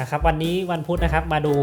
นะครับวันนี้วันพุธนะครับมาดู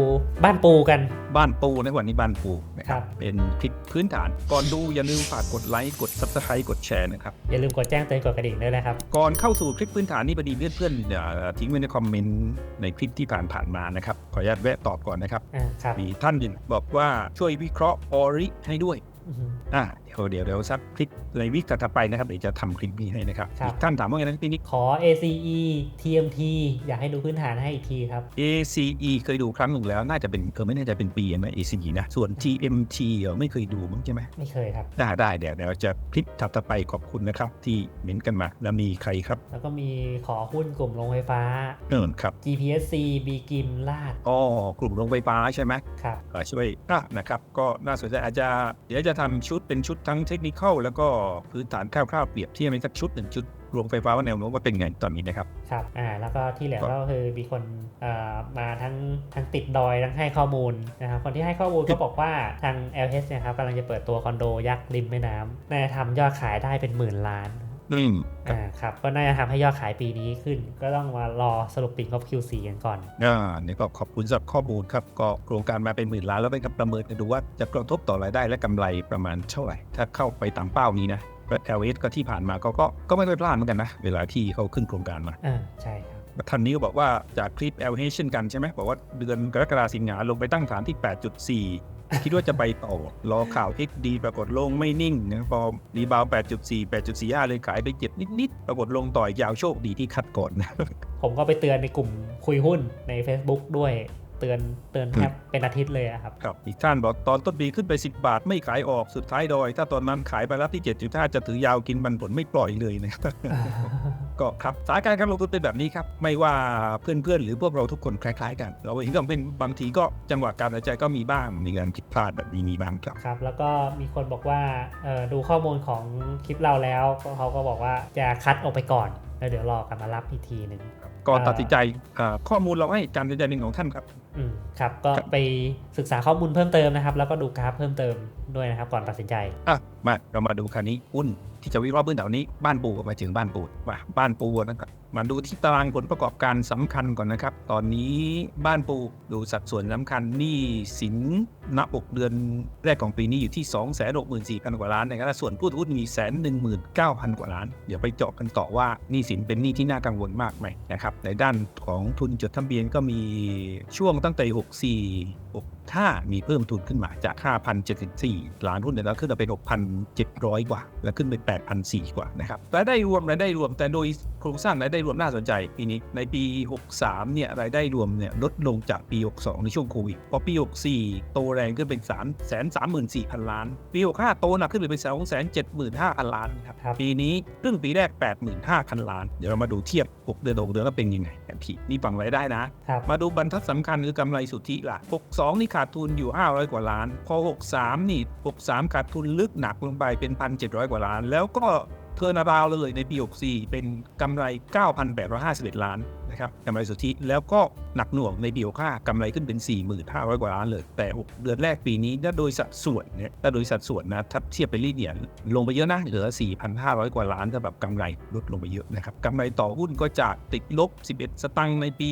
บ้านปูกัน บ้านปูในวันนี้บ้านปูนะคครัรับบเป็นคลิปพื้นฐานก่อนดูอย่าลืมฝากกดไลค์กด subscribe กดแชร์นะครับอย่าลืมกดแจ้งเตือนกดกระดิ่งด้วยนะครับก่อนเข้าสู่คลิปพื้นฐานนี่พอดีเพื่อนๆเอ่อทิ้งไว้ในคอมเมนต์ในคลิปที่ผ่านผ่านๆมานะครับขออนุญาตแวะตอบก่อนนะครับอ่าครับมีท่านหนึ่งบอกว่าช่วยวิเคราะห์ออริให้ด้วยอือฮึอ่า เดี๋ยวเดี๋ยวเดี๋ยวสักคลิปในวิกถัดไปนะครับเดี๋ยวจะทำคลิปนี้ให้นะครับครับอีกท่านถามว่าไงนะพี่นิกขอ ACE TMT อยากให้ดูพื้นฐานให้อีกทีครับ ACE เคยดูครั้งหนึ่งแล้วน่าจะเป็นเออไม่แน่ใจเป็นปีไหม ACE นะส่วน TMT เออไม่เคยดูมั้งใช่ไหมไม่เคยครับได้ได้เดี๋ยวเดี๋ยวจะคลิปถัดๆไปขอบคุณนะครับ ที่เม้นกันมาแล้วมีใครครับ แล้วก็มีขอหุ้นกลุ่มโรงไฟฟ้าเอินครับ GPSC บีกิมลาดอ๋อกลุ่มโรงไฟฟ้าใช่ไหมครับเอ่อช่วยอะนะครับก็น่าสนใจอาจจะเดี๋ยวจะทำชุดเป็นชุดทั้งเทคนิคแล้วก็พื้นฐานคร่าวๆเปรียบเทียบเป็นสักชุดหนึ่งชุดรวงไฟฟ้าว่าแนวโน้มว่าเป็นไงตอนนี้นะครับ ครับ อ่า แล้วก็ที่เหลือก็คือมีคนเอ่อมาทั้งทั้งติดดอยทั้งให้ข้อมูลนะครับคนที่ให้ข้อมูลก็บอกว่าทาง LH เนะครับกำลังจะเปิดตัวคอนโดยักษ์ริมแม่น้ำน่าจะทำยอดขายได้เป็นหมื่นล้าน อืมอ่าครับ ก็น่าจะทำให้ยอดขายปีนี้ขึ้น ก็ต้องมารอสรุปปิงงบ Q4 กันก่อนอ่าเนี่ยก็ขอบคุณสำหรับข้อมูลครับ ก็โครงการมาเป็นหมื่นล้านแล้วไปกับประเมินกันดูว่าจะกระทบต่อรายได้และกำไรประมาณเท่าไหร่ ถ้าเข้าไปตามเป้านี้นะและ LS ก็ที่ผ่านมาก็ก็ก็ไม่ได้พลาดเหมือนกันนะ เวลาที่เขาขึ้นโครงการมาอ่าใช่ครับท่านนี้ก็บอกว่าจากคลิป LH เช่นกันใช่ไหมบอกว่าเดือนกรกฎาสิงหาลงไปตั้งฐานที่ 8.4 คิดว่าจะไปต่อ รอข่าว XD ปรากฏลงไม่นิ่งนะพอรีบาว 8.4 8.45 เลยขายไปเจ็บนิด ๆ ปรากฏลงต่อยยาวโชคดีที่คัดก่อนนะผมก็ไปเตือนในกลุ่มคุยหุ้นใน Facebook ด้วยเตือนเตือนแทบเป็นอาทิตย์เลยอะครับครับ อีกท่านบอกตอนต้นปีขึ้นไป 10 บาท ไม่ขายออกสุดท้ายดอย ถ้าตอนนั้นขายไปรับที่ 7.5 จะถือยาวกินบันผลไม่ปล่อยเลยนะครับ ก็ครับสถานการณ์การลงทุนเป็นแบบนี้ครับ ไม่ว่าเพื่อนๆ หรือพวกเราทุกคนคล้ายๆ กัน เราเห็นก็เป็นบางทีก็จังหวะการหายใจก็มีบ้างมีการผิดพลาดแบบนี้มีบ้างครับครับ แล้วก็มีคนบอกว่าเอ่อดูข้อมูลของคลิปเราแล้วก็เขาก็บอกว่าจะคัดออกไปก่อนแล้วเดี๋ยวรอกลับมารับอีกทีหนึ่งก็อ่าตัดสินใจอ่าข้อมูลเราให้การตัดสินใจหนึ่งของท่านครับอืม ครับก็ครับไปศึกษาข้อมูลเพิ่มเติมนะครับ แล้วก็ดูกราฟเพิ่มเติมด้วยนะครับ ก่อนตัดสินใจอะมาเรามาดูคันนี้หุ้นที่จะวิเคราะห์พื้นฐานนี้บ้านปูมาถึงบ้านปูว่าบ้านปูนะครับมาดูที่ตารางผลประกอบการสำคัญก่อนนะครับ ตอนนี้บ้านปูดูสัดส่วนสำคัญหนี้สินณปกเดือนแรกของปีนี้อยู่ที่2 6 4 0 0 0 กว่าล้านนะครับส่วนผู้ถือหุ้นมีแสนหนึ่งหมื่นเก้าพันกว่าล้าน เดี๋ยวไปเจาะกันต่อว่าหนี้สินเป็นหนี้ที่น่ากังวลมากไหมนะครับในด้านของทุนจดทะเบียนก็มีช่วงตั้งแต่ 64 65มีเพิ่มทุนขึ้นมาจาก5,074ล้านหุ้นเนี่ยแล้วขึ้นมาเป็น6,700กว่า แล้วขึ้นเป็น8,400กว่านะครับรายได้รวมรายได้รวมแต่โดยโครงสร้างรายได้รวมน่าสนใจปีนี้ในปี 63เนี่ยรายได้รวมเนี่ยลดลงจากปี 62 ในช่วงโควิดพอปี 64 โตแรงขึ้นเป็น3 3 3 4 0 0 0 ล้าน ปี 65 โตหนักขึ้นไปเป็น2 7 5 0 0 0 ล้านครับครับปีนี้ครึ่งปีแรก 85,000 ล้าน เดี๋ยวเรามาดูเทียบ 6 เดือน6เดือนแล้วเป็นยังไงกันทีนี่ฝั่งรายได้นะครับมาดูบรรทัดสำคัญคือกำไรสุทธิล่ะ 62 นี่ขาดทุนอยู่ 500 กว่าล้าน พอ 63 นี่ 63 ขาดทุนลึกหนักลงไปเป็น 1,700 กว่าล้าน แล้วก็เทอร์นาราวเลยในปี 64 เป็นกำไร 9,851 ล้าน นะครับกำไรสุทธิแล้วก็หนักหน่วงในปี65กำไรขึ้นเป็น 4,500 กว่าล้านเลย แต่ 6 เดือนแรกปีนี้ถ้าโดยสัดส่วนเนี่ยถ้าโดยสัดส่วนนะถ้าเทียบไปรีเดียลงไปเยอะนะเหลือ 4,500 กว่าล้านสำหรับกำไรลดลงไปเยอะนะครับกำไรต่อหุ้นก็จากติดลบ 11 สตังค์ในปี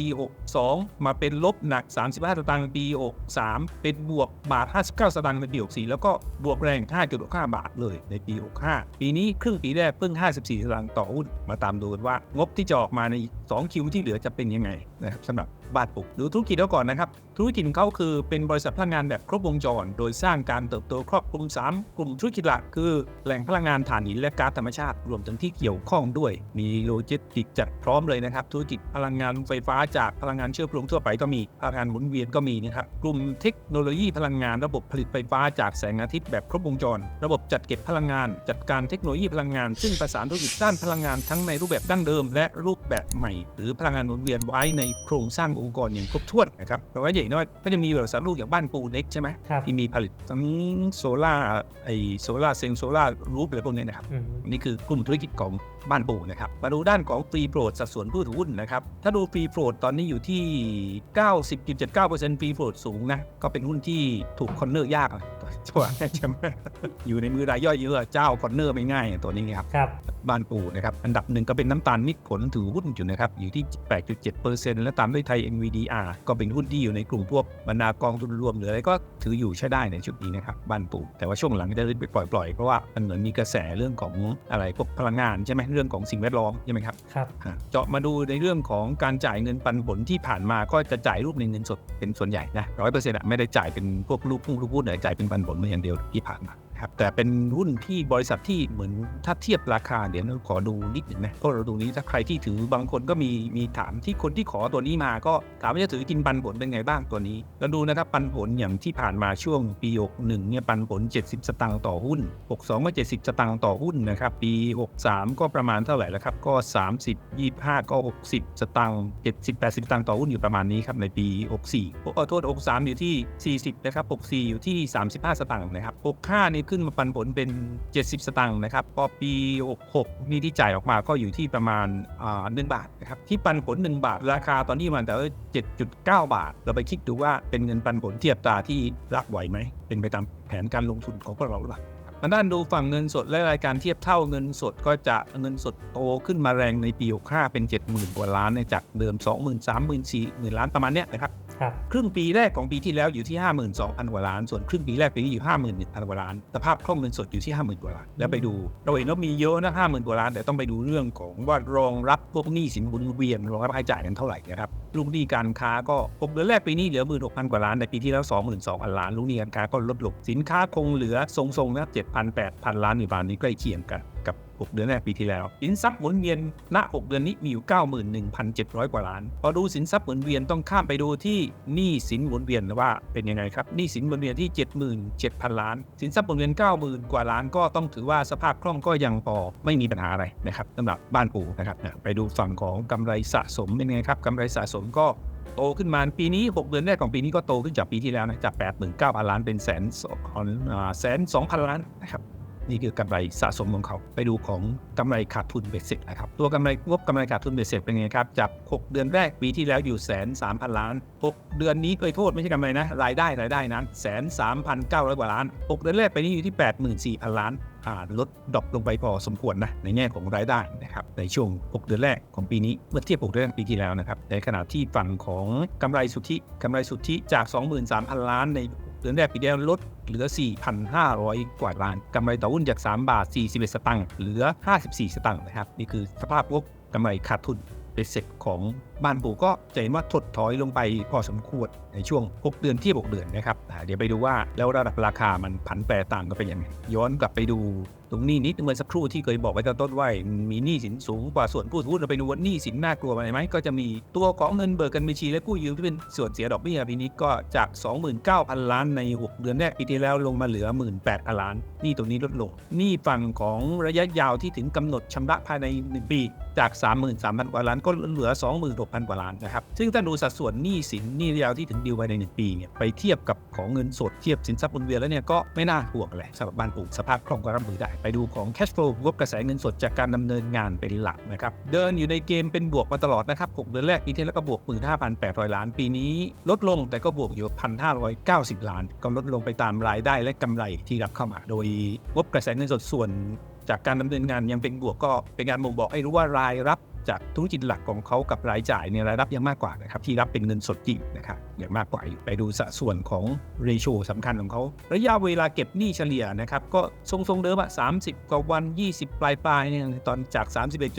62 มาเป็นลบหนัก 35 สตังค์ในปี 63 เป็นบวกบาท 59 สตังค์ในปี 64 แล้วก็บวกแรง5.65บาทเลยในปี 65 ปีนี้ครึ่งปีแรกเพิ่ง 54 สตังค์ต่อหุ้นมาตามดูกันว่างบที่จะออกมาใน 2 คิวที่เหลือจะเป็นยังไงนะครับสำหรับ บ้านปุกดูธุรกิจแล้วก่อนนะครับ ธุรกิจของเขาคือเป็นบริษัทพลังงานแบบครบวงจร โดยสร้างการเติบโตครอบคลุม 3 กลุ่มธุรกิจหลักคือ แหล่งพลังงานถ่านหินและก๊าซธรรมชาติ รวมถึงที่เกี่ยวข้องด้วย มีโลจิสติกจัดพร้อมเลยนะครับ ธุรกิจพลังงานไฟฟ้าจากพลังงานเชื้อเพลิงทั่วไปก็มีพลังงานหมุนเวียนก็มีนะครับกลุ่มเทคโนโลยีพลังงานระบบผลิตไฟฟ้าจากแสงอาทิตย์แบบครบวงจร ระบบจัดเก็บพลังงาน จัดการเทคโนโลยีพลังงาน ซึ่งประสานธุรกิจด้านพลังงานทั้งในรูปแบบดั้งเดิม และรูปแบบใหม่ หรือพลังงานหมุนเวียนไว้ในโครงสร้างองค์กรอย่างครบถ้วนนะครับแต่ว่าใหญ่น้อยก็จะมีบริษัทลูกอย่างบ้านปูเล็กใช่ไหมครับที่มีผลิตทั้งโซล่าไอโซล่าเซลล์โซล่ารูปอะไรพวกนี้นะครับอืมนี่คือกลุ่มธุรกิจของบ้านปู่นะครับมาดูด้านของฟรีโปรดสัดส่วนผู้ถือหุ้นนะครับถ้าดูฟรีโปรดตอนนี้อยู่ที่ 90.79%ฟรีโปรดสูงนะก็เป็นหุ้นที่ถูกคอนเนอร์ยากอะตัวใช่ไหมอยู่ในมือรายย่อยเยอะเจ้าคอนเนอร์ไม่ง่ายตัวนี้ครับครับบ้านปูนะครับอันดับหนึ่งก็เป็นน้ำตาลมิตรผลถือหุ้นอยู่นะครับอยู่ที่ 8.7%และตามด้วยไทย NVDR ก็เป็นหุ้นที่อยู่ในกลุ่มพวกบรรดากองทุนรวมหรืออะไรก็ถืออยู่ใช้ได้ในชุดนี้นะครับบ้านปูแต่ว่าช่วงหลังจะไปปล่อยๆ เพราะว่ามันเหมือนมีกระแสเรื่องของอะไรพวกพลังงานใช่ไหมเรื่องของสิ่งแวดล้อมใช่ไหมครับครับอะเจาะมาดูในเรื่องของการจ่ายเงินปันผลที่ผ่านมาก็จะจ่ายรูปในเงินสดเป็นส่วนใหญ่นะร้อยเปอร์เซ็นต์ไม่ได้จ่ายเป็นพวกรูปพุ่งรูปหุ้นแต่จ่ายเป็นปันผลมาอย่างเดียวที่ผ่านมา ครับแต่เป็นหุ้นที่บริษัทที่เหมือนถ้าเทียบราคาเดี๋ยวเราขอดูนิดหนึ่งนะก็เราดูนี้ถ้าใครที่ถือบางคนก็มีมีถามที่คนที่ขอตัวนี้มาก็ถามว่าจะถือกินปันผลเป็นไงบ้างตัวนี้เราดูนะครับปันผลอย่างที่ผ่านมาช่วงปี61เนี่ยปันผล 70 สตางค์ต่อหุ้น 62ก็70 สตางค์ต่อหุ้นนะครับปี 63 ก็ประมาณเท่าไหร่แล้วครับก็ 30 25 ก็ 60 สตางค์70 80 สตางค์ต่อหุ้นอยู่ประมาณนี้ครับในปี 64ขอโทษ 63 อยู่ที่ 40นะครับ64 อยู่ที่ 35 สตางค์นะครับ65นี่ขึ้นมาปันผลเป็น 70 สตางค์นะครับพอปี 66นี่ที่จ่ายออกมาก็อยู่ที่ประมาณอ่า1บาทนะครับที่ปันผล 1 บาท ราคาตอนนี้มันแต่ว่า 7.9 บาท เราไปคิดดูว่าเป็นเงินปันผลเทียบตาที่รับไหวไหม เป็นไปตามแผนการลงทุนของพวกเราหรือเปล่ามาด้านดูฝั่งเงินสดและรายการเทียบเท่าเงินสดก็จะเงินสดโตขึ้นมาแรงในปี 65 เป็น 70,000 กว่าล้านจากเดิม 20,000 30,000 40,000 ล้านประมาณเนี้ยนะครับ ครึ่งปีแรกของปีที่แล้วอยู่ที่ 52,000 กว่าล้าน ส่วนครึ่งปีแรกปีนี้อยู่ 51,000 กว่าล้าน สภาพคล่องเงินสดอยู่ที่ 50,000 กว่าล้าน แล้วไปดู เราเห็นว่ามีเยอะนะ 50,000 กว่าล้าน แต่ต้องไปดูเรื่องของว่ารองรับพวกหนี้สินหมุนเวียนรองรับรายจ่ายกันเท่าไหร่นะครับ ลูกหนี้การค้าก็6เดือนแรกปีนี้เหลือ 16,000 กว่าล้าน ในปีที่แล้ว 22,000 ล้าน ลูกหนี้การค้าก็ลดลง สินค้าคงเหลือทรงๆนะครับ7,000 8,000 ล้านอยู่ประมาณนี้ใกล้เคียงกัน กับ 6 เดือนแรกปีที่แล้ว สินทรัพย์หมุนเวียนณ 6 เดือนนี้มีอยู่ 91,700 กว่าล้าน พอดูสินทรัพย์หมุนเวียนต้องข้ามไปดูที่หนี้สินหมุนเวียนว่าเป็นยังไงครับหนี้สินหมุนเวียนที่ 77,000 ล้าน สินทรัพย์หมุนเวียน 90,000 กว่าล้านก็ต้องถือว่าสภาพคล่องก็ยังพอไม่มีปัญหาอะไรนะครับสำหรับบ้านปูนะครับไปดูฝั่งของกำไรสะสมเป็นไงครับกำไรสะสมก็โตขึ้นมาปีนี้ 6 เดือนแรกของปีนี้ก็โตขึ้นจากปีที่แล้วนะจาก 89,000 ล้านเป็นแสนสองแสนสองพันล้านนะครับ นี่คือกำไรสะสมของเขา ไปดูของกำไรขาดทุนเบ็ดเสร็จนะครับ ตัวกำไรงบกำไรขาดทุนเบ็ดเสร็จเป็นไงครับ จาก 6 เดือนแรกปีที่แล้วอยู่แสนสามพันล้าน 6 เดือนนี้เคยโทษไม่ใช่กำไรนะ รายได้รายได้นะแสนสามพันเก้าร้อยกว่าล้าน 6 เดือนแรกไปนี้อยู่ที่ 8 4 0 0 0 ล้านอ่าลดดรอปลงไปพอสมควรนะในแง่ของรายได้นะครับในช่วง 6 เดือนแรกของปีนี้เมื่อเทียบ 6 เดือนแรกปีที่แล้วนะครับในขณะที่ฝั่งของกำไรสุทธิกำไรสุทธิจาก 23,000 ล้านใน ดือนแรกปีที่แล้วลดเหลือ 4,500 กว่าล้านกำไรต่อหุ้นจาก 3 บาท 41 สตางค์เหลือ 54 สตางค์นะครับ นี่คือสภาพงบกำไรขาดทุนเป็นเสร็จของบ้านปูก็จะเห็นว่าถดถอยลงไปพอสมควรในช่วง 6 เดือนทียบ6เดือนนะครับเดี๋ยวไปดูว่าแล้วระดับราคามันผันแปรต่างกันเป็นยังไงย้อนกลับไปดูตรงนี้นิดเมื่อสักครู่ที่เคยบอกไว้ตอนต้นว่ามีหนี้สินสูงกว่าส่วนผู้ถือหุ้นเราไปดูว่าหนี้สินน่ากลัวไหมก็จะมีตัวของเงินเบิกกันบัญชีและกู้ยืมที่เป็นส่วนเสียดอกเบี้ยปีนี้ก็จาก 29,000 ล้านใน 6 เดือนแรกปีที่แล้วลงมาเหลือ 18,000 ล้านหนี้ตรงนี้ลดลงหนี้ฝั่งของระยะยาวที่ถึงกำหนดชำระภายใน 1 ปี จาก 33,000กว่าล้านก็เหลือ6,000 กว่าล้านนะครับ ซึ่งถ้าดูสัดส่วนหนี้สินหนี้ระยะยาวที่ถึงดีลภายใน 1 ปีเนี่ยไปเทียบกับของเงินสดเทียบสินทรัพย์หมุนเวียนแล้วเนี่ยก็ไม่น่าห่วงอะไรสำหรับบ้านปลูกสภาพคล่องก็รับมือได้ ไปดูของ cash flow งบกระแสเงินสดจากการดำเนินงานเป็นหลักนะครับเดินอยู่ในเกมเป็นบวกมาตลอดนะครับ6เดือนแรกปีที่แล้วก็บวก 15,800 ล้านปีนี้ ลดลงแต่ก็บวกอยู่ 1,590 ล้าน ก็ลดลงไปตามรายได้และกำไรที่รับเข้ามา โดยงบกระแสเงินสดส่วนจากการดำเนินงานยังเป็นบวกก็เป็นการบ่งบอกให้รู้ว่ารายรับ จากธุรกิจหลักของเขากับรายจ่ายเนี่ยรายรับยังมากกว่านะครับที่รับเป็นเงินสดจริงนะครับอย่างมากกว่าอยู่ไปดูสัดส่วนของเรโชสำคัญของเขาระยะเวลาเก็บหนี้เฉลี่ยนะครับก็ทรงๆเดิมอะ30กว่าวัน 20 ปลายปลายเนี่ยตอนจาก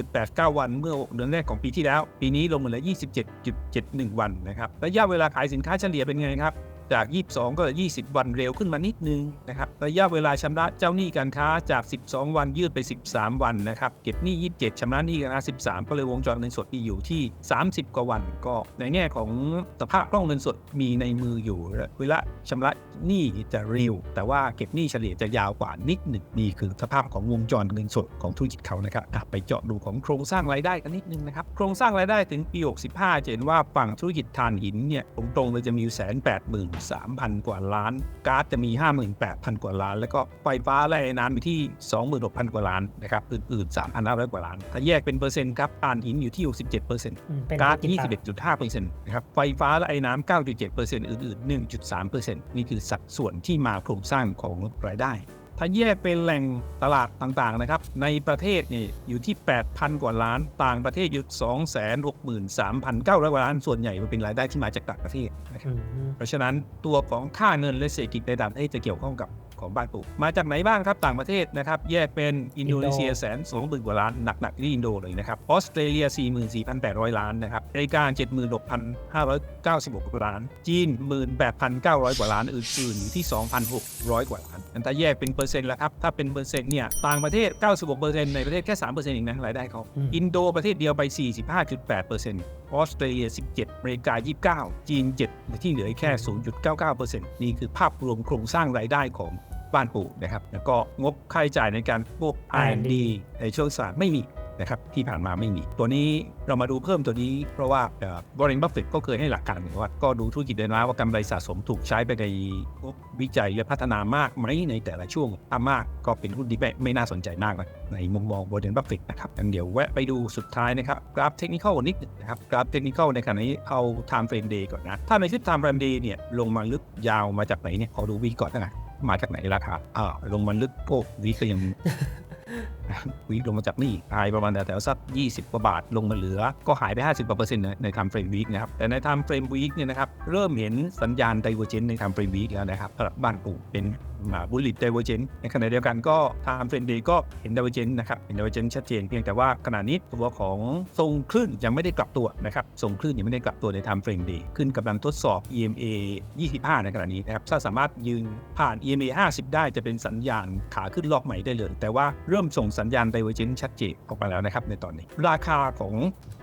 31.89 วันเมื่อ 6 เดือนแรกของปีที่แล้ว ปีนี้ลงมาเหลือ 27.71 วันนะครับระยะเวลาขายสินค้าเฉลี่ยเป็นไงครับ จาก 22 ก็ 20 วันเร็วขึ้นมานิดนึงนะครับระยะเวลาชำระเจ้าหนี้การค้าจาก 12 วันยืดไป 13 วันนะครับเก็บหนี้ 27ชำระหนี้การค้า 13 ก็เลยวงจรเงินสดมีอยู่ที่ 30 กว่าวัน ก็ในแง่ของสภาพคล่องเงินสดมีในมืออยู่เวลาชำระหนี้จะเร็ว แต่ว่าเก็บหนี้เฉลี่ยจะยาวกว่านิดหนึ่งนี่คือสภาพของวงจรเงินสดของธุรกิจเขานะครับไปเจาะดูของโครงสร้างรายได้กันนิดนึงนะครับโครงสร้างรายได้ถึงปี 65จะเห็นว่าฝั่งธุรกิจถ่านหินเนี่ยตรงๆเลยจะมีอยู่แสนแปดหมื่นสามพันกว่าล้าน ก๊าซจะมี 58,000 กว่าล้าน แล้วก็ไฟฟ้าและไอ้น้ำอยู่ที่ 26,000 กว่าล้านนะครับอื่นๆ3,500 กว่าล้าน ถ้าแยกเป็นเปอร์เซ็นต์ครับถ่านหินอยู่ที่ 67%เปอร์เซ็นต์อืมเป็นก๊าซธุรกิจหลัก21.5%นะครับไฟฟ้าและไอ้น้ำ9.7%อื่นๆ 1.3%นี่คือสัดส่วนที่มาโครงสร้างของรายได้ ถ้าแยกเป็นแหล่งตลาดต่างๆนะครับ ในประเทศนี่อยู่ที่ 8,000 กว่าล้าน ต่างประเทศอยู่ 263,900กว่าล้าน ส่วนใหญ่มันเป็นรายได้ที่มาจากต่างประเทศนะครับอืมเพราะฉะนั้นตัวของค่าเงินและเศรษฐกิจในต่างประเทศจะเกี่ยวข้องกับ ของบ้านปู่มาจากไหนบ้างครับต่างประเทศนะครับแยกเป็นอินโดนีเซียแสนสองหมื่นกว่าล้านหนักๆที่อินโดเลยนะครับออสเตรเลีย 44,800 ล้านนะครับอเมริกา76,596 ล้าน จีน 18,900 กว่าล้านอื่นๆอยู่ที่ 2,600 กว่าล้านอันถ้าแยกเป็นเปอร์เซ็นต์แล้วครับถ้าเป็นเปอร์เซ็นต์เนี่ยต่างประเทศ 96%ในประเทศแค่ 3%เองนะรายได้เขาอืมอินโดประเทศเดียวไป 45.8%ออสเตรเลีย 17อเมริกา 29 จีน 7 ที่เหลือแค่ 0.99%นี่คือภาพรวมโครงสร้างรายได้ของ บ้านปู่นะครับ แล้วก็งบค่าใช้จ่ายในการพวก R&D ในช่วงสารไม่มีนะครับที่ผ่านมาไม่มี ตัวนี้เรามาดูเพิ่มตัวนี้ เพราะว่าบริ n บัฟเฟตก็เคยให้หลักการเหมือนว่าก็ดูธุรกิจเดินมาว่ากำไรสะสมถูกใช้ไปในงบวิจัยและพัฒนามากไหมในแต่ละช่วงถ้ามากก็เป็นหุ้นที่ไม่ไม่น่าสนใจมากนะในมุมมองบริ n บัฟเฟตนะครับงั้นเดี๋ยวแวะไปดูสุดท้ายนะครับกราฟเทคนิคอลนิดหนึงนะครับกราฟเทคนิคอลในขณะนี้เอา time frame day ก่อนนะถ้าในทิศ time frame day เนี่ยลงมาลึกยาวมาจากไหนเนี่ยขอดูวีก่อนนะ มาจากไหนราคาอ่าลงมาลึกโอ้วีก็ยังวีลงมาจากนี่หายประมาณแถวๆสัก 20 กว่าบาทลงมาเหลือ ก็หายไป 50กว่าเปอร์เซ็นต์ในทำเฟรมวีคนะครับ แต่ในทำเฟรมวีคเนี่ยนะครับ เริ่มเห็นสัญญาณไดเวอร์เจนในทำเฟรมวีคแล้วนะครับสำหรับบ้านปู่เป็นมาบุลลิตไดเวอร์เจนในขณะเดียวกันก็ทำเฟรมเดย์ก็เห็นไดเวอร์เจนนะครับเห็นไดเวอร์เจนชัดเจนเพียงแต่ว่าขณะนี้ตัวของทรงคลื่นยังไม่ได้กลับตัวนะครับทรงคลื่นยังไม่ได้กลับตัวในทำเฟรมเดย์ขึ้นกำลังทดสอบ EMA 25 ในขณะนี้นะครับถ้าสามารถยืนผ่าน EMA 50 ได้จะเป็นสัญญาณขาขึ้นรอบใหม่ได้เลย แต่ว่าเริ่มส่งสัญญาณไดเวอร์เจนชัดเจนออกมาแล้วนะครับในตอนนี้ ราคาของ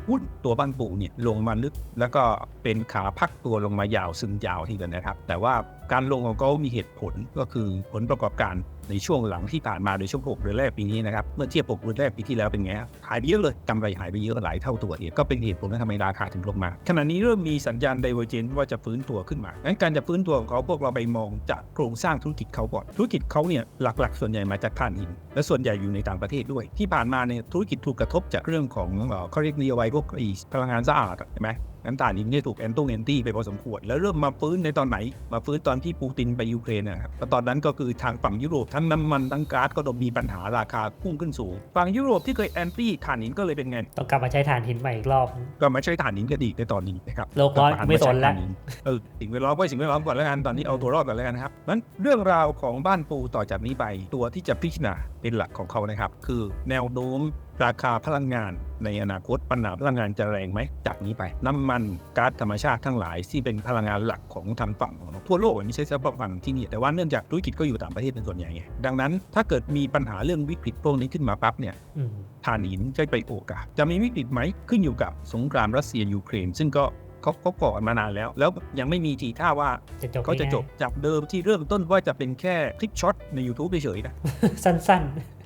หุ้นตัวบ้านปูเนี่ยลงมาลึก แล้วก็เป็นขาพักตัวลงมายาวซึมยาวทีเดียวนะครับ แต่ว่าการลงของเขามีเหตุผลก็คือผลประกอบการ ในช่วงหลังที่ผ่านมาโดยช่วง6เดือนแรกปีนี้นะครับเมื่อเทียบ6เดือนแรกปีที่แล้วเป็นไงหายไปเยอะเลยกำไรหายไปเยอะหลายเท่าตัวเนี่ยก็เป็นเหตุผลที่ทำให้ราคาถึงลงมา ขณะนี้เริ่มมีสัญญาณไดเวอร์เจนว่าจะฟื้นตัวขึ้นมางั้นการจะฟื้นตัวของเขาพวกเราไปมองจากโครงสร้างธุรกิจเขาก่อนธุรกิจเขาเนี่ยหลักๆ ส่วนใหญ่มาจากถ่านหิน และส่วนใหญ่อยู่ในต่างประเทศด้วย ที่ผ่านมาเนี่ยธุรกิจถูกกระทบจากเรื่องของเอ่อเขาเรียกนโยบายพวกพลังงานสะอาดใช่ไหมน้ำตาลหินเนี่ยถูกแอนตุ้งแอนตี้ไปพอสมควร แล้วเริ่มมาฟื้นในตอนไหน มาฟื้นตอนที่ปูตินไปยูเครนนะครับตอนนั้นก็คือทางฝั่งยุโรปทั้งน้ำมันทั้งก๊าซก็โดนมีปัญหาราคาพุ่งขึ้นสูงฝั่งยุโรปที่เคยแอนตี้ถ่านหินก็เลยเป็นไงต้องกลับมาใช้ถ่านหินใหม่อีกรอบ ก็มาใช้ถ่านหินกันอีกในตอนนี้นะครับโลกร้อนกลับาไม่สนแล้วาใช้ถ่าหิเออสิ่งแวดล้อมไว้สิ่งแวดล้อมก่อนแล้วกันตอนนี้เอาตัวรอดก่อนแล้วกันนะครับนั้นเรื่องราวของบ้านปูต่อจากนี้ไปตัวที่จะพิจารณาเป็นหลักของเขานะครับ คือแนวโน้มราคาพลังงานในอนาคตปัญหาพลังงานจะแรงไหมจากนี้ไป น้ำมันก๊าซธรรมชาติทั้งหลาย ที่เป็นพลังงานหลักของทางฝั่งของทั่วโลกไม่ใช่เฉพาะฝั่งที่นี่แต่ว่าเนื่องจากธุรกิจก็อยู่ต่างประเทศเป็นส่วนใหญ่ไงดังนั้นถ้าเกิดมีปัญหาเรื่องวิกฤตพวกนี้ขึ้นมาปั๊บเนี่ยอืมถ่านหินจะไปนโอกาสจะมีวิกฤตไหมขึ้นอยู่กับสงครามรัสเซียยูเครนซึ่งก็เขาเขาก่อกันมานานแล้ว แล้วยังไม่มีทีท่าว่าจะจบเขาจะจบจากเดิมที่เริ่มต้นว่าจะเป็นแค่คลิปช็อตใน YouTube เฉยๆนะง่ายๆสั้น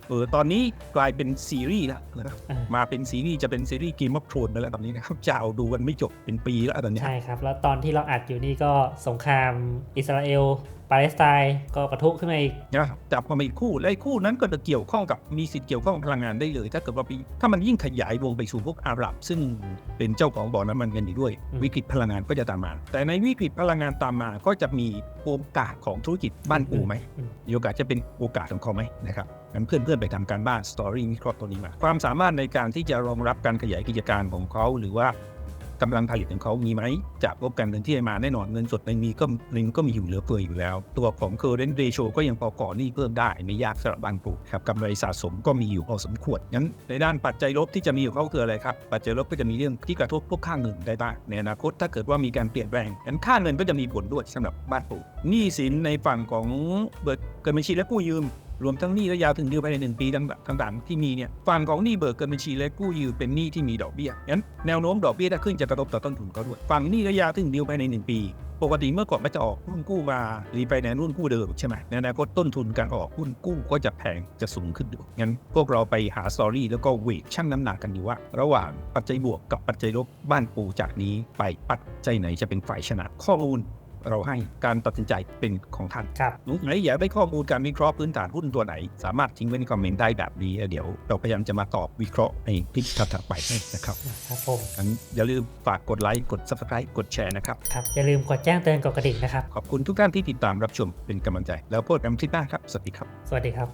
เออตอนนี้กลายเป็นซีรีส์แล้วนะครับๆอ่ามาเป็นซีรีส์จะเป็นซีรีส์เกม of อ h r o n e ไปแล้วตอนนี้นะครับจะเอาดูกันไม่จบเป็นปีแล้วตอนเนี้ยใช่ครับ แล้วตอนที่เราอัดอยู่นี่ก็สงครามอิสราเอล ปาเลสไตน์ก็ปะทุขึ้นมาอีกนะครับจับมาอีกคู่และไอ้คู่นั้นก็จะเกี่ยวข้องกับมีสิทธิ์เกี่ยวข้องกับพลังงานได้เลย ถ้าเกิดว่าปีถ้ามันยิ่งขยายวงไปสู่พวกอาหรับ ซึ่งเป็นเจ้าของบ่อน้ำมันกันอีกด้วยอืมวิกฤตพลังงานก็จะตามมา แต่ในวิกฤตพลังงานตามมาก็จะมีโอกาสของธุรกิจบ้านปูไหมอืมมีโอกาสจะเป็นโอกาสของเขาไหมนะครับงั้นเพื่อนๆไปทำการบ้านสตอรี่วิเคราะห์ตัวนี้มา ความสามารถในการที่จะรองรับการขยายกิจการของเขาหรือว่า กำลังผลิตของเขามีไหมจากงบการเงินที่ให้มาแน่นอนเงินสดในมีก็เงินก็มีอยู่เหลือเฟืออยู่แล้ว ตัวของ current ratio ก็ยังพอก่อหนี้เพิ่มได้ไม่ยากสำหรับบางกลุ่มครับกำไรสะสมก็มีอยู่พอสมควรงั้นในด้านปัจจัยลบที่จะมีของเขาคืออะไรครับปัจจัยลบก็จะมีเรื่องที่กระทบพวกค่าเงินได้บ้างในอนาคตถ้าเกิดว่ามีการเปลี่ยนแปลงงั้นค่าเงินก็จะมีผลด้วยสำหรับบ้านปลูกหนี้สินในฝั่งของเบิกเกินบัญชีและกู้ยืม รวมทั้งหนี้ระยะถึงเดียวภายในหนึ่งปีต่างๆที่มีเนี่ยฝั่งของหนี้เบิกเกินบัญชีและกู้ยืมเป็นหนี้ที่มีดอกเบี้ยงั้นแนวโน้มดอกเบี้ยถ้าขึ้นจะกระทบต่อต้นทุนเขาด้วยฝั่งหนี้ระยะถึงเดียวภายในหนึ่งปี ปกติเมื่อก่อนไม่จะออกหุ้นกู้มารีไปในรุ่นกู้เดิมใช่ไหมในอนาคตต้นทุนการออกหุ้นกู้ก็จะแพงจะสูงขึ้นด้วยงั้นพวกเราไปหาสตอรี่แล้วก็เวทชั่งน้ำหนักกันอยู่ว่า ระหว่างปัจจัยบวกกับปัจจัยลบบ้านปูจากนี้ไปปัจจัยไหนจะเป็นฝ่ายชนะข้อมูล เราให้การตัดสินใจเป็นของท่านครับลูกไหนอยากได้ข้อมูลการวิเคราะห์พื้นฐานหุ้นตัวไหน สามารถทิ้งไว้ในคอมเมนต์ได้แบบนี้แล้วเดี๋ยวเราพยายามจะมาตอบวิเคราะห์ในคลิปถัดๆไปนะครับครับผมงั้นอย่าลืมฝากกดไลค์กด subscribe กดแชร์นะครับครับอย่าลืมกดแจ้งเตือนกดกระดิ่งนะครับขอบคุณทุกท่านที่ติดตามรับชมเป็นกำลังใจ แล้วพบกันคลิปหน้าครับสวัสดีครับสวัสดีครับ